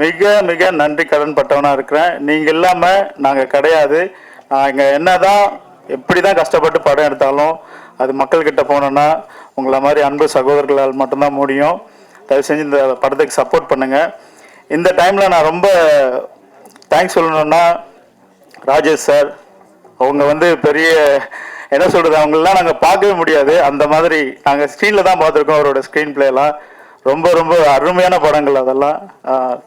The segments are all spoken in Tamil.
மிக மிக நன்றி கடன் பட்டவனாக இருக்கிறேன். நீங்கள் இல்லாமல் நாங்கள் கிடையாது. நாங்கள் என்னதான் எப்படி தான் கஷ்டப்பட்டு படம் எடுத்தாலும் அது மக்கள்கிட்ட போனோன்னா உங்களை மாதிரி அன்பு சகோதரர்களால் மட்டும்தான் முடியும். தயவு செஞ்சு இந்த படத்துக்கு சப்போர்ட் பண்ணுங்கள் இந்த டைமில் நான் ரொம்ப தேங்க்ஸ் சொல்லணுன்னா ராஜேஷ் சார் அவங்க வந்து பெரிய என்ன சொல்கிறது அவங்களெலாம் நாங்கள் பார்க்கவே முடியாது. அந்த மாதிரி நாங்கள் ஸ்க்ரீனில் தான் பார்த்துருக்கோம் அவரோட ஸ்க்ரீன் பிளேலாம் ரொம்ப ரொம்ப அருமையான படங்கள் அதெல்லாம்.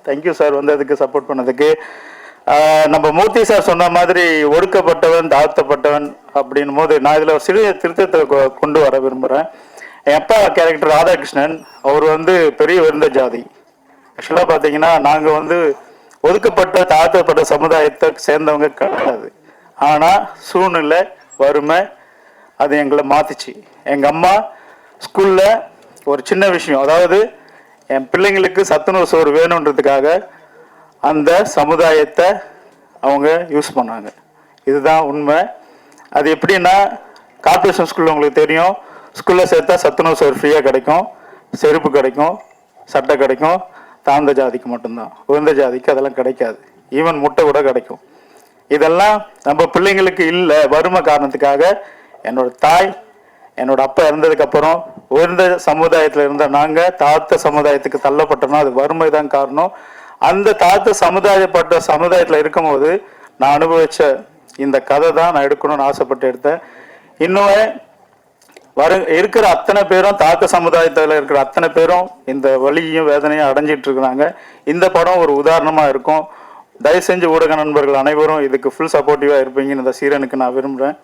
தேங்க்யூ சார் வந்து அதுக்கு சப்போர்ட் பண்ணதுக்கு. நம்ம மூர்த்தி சார் சொன்ன மாதிரி ஒடுக்கப்பட்டவன் தாழ்த்தப்பட்டவன் அப்படின்னும் போது நான் இதில் ஒரு சிறிய திருத்தத்தை கொ- கொண்டு வர விரும்புகிறேன் என் அப்பா கேரக்டர் ராதாகிருஷ்ணன் அவர் வந்து பெரிய விருந்த ஜாதி. ஆக்சுவலாக பார்த்தீங்கன்னா நாங்கள் வந்து ஒதுக்கப்பட்ட தாழ்த்தப்பட்ட சமுதாயத்தை சேர்ந்தவங்க கிடையாது. ஆனால் சூழ்நிலை வறுமை அது எங்களை மாத்துச்சு. எங்கள் அம்மா ஸ்கூலில் ஒரு சின்ன விஷயம். அதாவது என் பிள்ளைங்களுக்கு சத்துணவு சோறு வேணுன்றதுக்காக அந்த சமுதாயத்தை அவங்க யூஸ் பண்ணாங்க. இதுதான் உண்மை. அது எப்படின்னா கார்பரேஷன் ஸ்கூலில் உங்களுக்கு தெரியும். ஸ்கூலில் சேர்த்தா சத்துணவு சோறு ஃப்ரீயாக கிடைக்கும். செருப்பு கிடைக்கும். சட்டை கிடைக்கும். தாழ்ந்த ஜாதிக்கு மட்டும்தான். உயர்ந்த ஜாதிக்கு அதெல்லாம் கிடைக்காது. ஈவன் முட்டை கூட கிடைக்கும். இதெல்லாம் நம்ம பிள்ளைங்களுக்கு இல்லை. வறுமை காரணத்துக்காக என்னோட தாய் என்னோட அப்பா இறந்ததுக்கு அப்புறம் உயர்ந்த சமுதாயத்தில் இருந்த நாங்கள் தாழ்த்த சமுதாயத்துக்கு தள்ளப்பட்டோம்னா அது வறுமை தான் காரணம். அந்த தாழ்த்த சமுதாயப்பட்ட சமுதாயத்தில் இருக்கும்போது நான் அனுபவிச்ச இந்த கதை தான் நான் எடுக்கணும்னு ஆசைப்பட்டு எடுத்தேன். இன்னுமே வரு இருக்கிற அத்தனை பேரும் தாக்க சமுதாயத்தில் இருக்கிற அத்தனை பேரும் இந்த வழியையும் வேதனையும் அடைஞ்சிட்டு இருக்கிறாங்க. இந்த படம் ஒரு உதாரணமாக இருக்கும். தயவு செஞ்சு ஊடக நண்பர்கள் அனைவரும் இதுக்கு ஃபுல் சப்போர்ட்டிவாக இருப்பீங்கன்னு இந்த சீரனுக்கு நான் விரும்புகிறேன்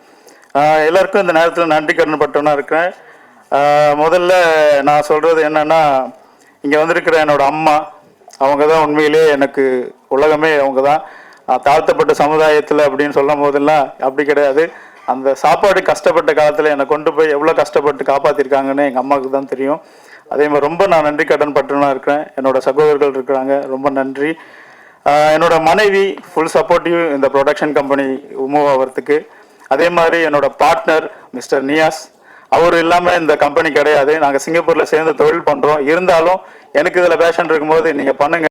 எல்லாருக்கும் இந்த நேரத்தில் நன்றி கடன் இருக்கிறேன். முதல்ல நான் சொல்கிறது என்னென்னா இங்கே வந்திருக்கிற என்னோட அம்மா அவங்க தான் உண்மையிலேயே எனக்கு உலகமே அவங்க தான் தாழ்த்தப்பட்ட சமுதாயத்தில் அப்படின்னு சொல்லும் போதெல்லாம் அப்படி கிடையாது. அந்த சாப்பாடு கஷ்டப்பட்ட காலத்தில் என்னை கொண்டு போய் எவ்வளோ கஷ்டப்பட்டு காப்பாற்றிருக்காங்கன்னு எங்கள் அம்மாவுக்கு தான் தெரியும். அதே மாதிரி ரொம்ப நான் நன்றி கடன் பட்டனா இருக்கிறேன். என்னோட சகோதரர்கள் இருக்கிறாங்க ரொம்ப நன்றி. என்னோட மனைவி ஃபுல் சப்போர்ட்டிவ் இந்த ப்ரொடக்ஷன் கம்பெனி மூவ் ஆகிறதுக்கு அதே மாதிரி என்னோட பார்ட்னர் மிஸ்டர் நியாஸ் அவர் இல்லாமல் இந்த கம்பெனி கிடையாது. நாங்கள் சிங்கப்பூரில் சேர்ந்து தொழில் பண்ணுறோம் இருந்தாலும் எனக்கு இதில் பேஷன் இருக்கும்போது நீங்கள் பண்ணுங்க.